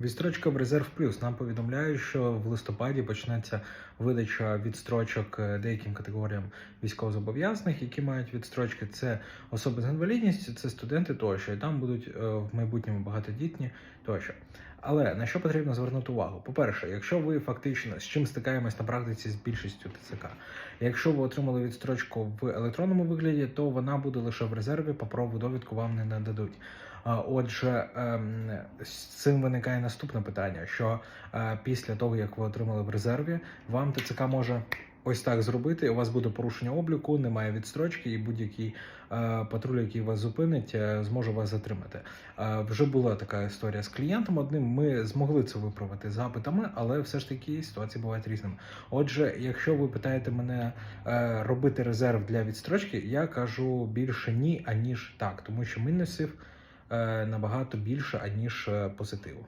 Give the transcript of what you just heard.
Відстрочка в резерв плюс нам повідомляють, що в листопаді почнеться видача відстрочок е, деяким категоріям військовозобов'язаних, які мають відстрочки. Це особи з інвалідністю, це студенти тощо. І там будуть е, в майбутньому багатодітні тощо. Але на що потрібно звернути увагу? По-перше, якщо ви фактично з чим стикаємось на практиці з більшістю ТЦК, якщо ви отримали відстрочку в електронному вигляді, то вона буде лише в резерві, паперову довідку вам не нададуть. Отже, ем, з цим виникає наступне питання: що е, після того, як ви отримали в резерві, вам ТЦК може ось так зробити. У вас буде порушення обліку, немає відстрочки, і будь-який е, патруль, який вас зупинить, е, зможе вас затримати. Е, Вже була така історія з клієнтом. Одним ми змогли це виправити запитами, але все ж таки ситуації бувають різними. Отже, якщо ви питаєте мене е, робити резерв для відстрочки, я кажу більше ні, аніж так, тому що мінусів е, набагато більше, аніж е, позитиву.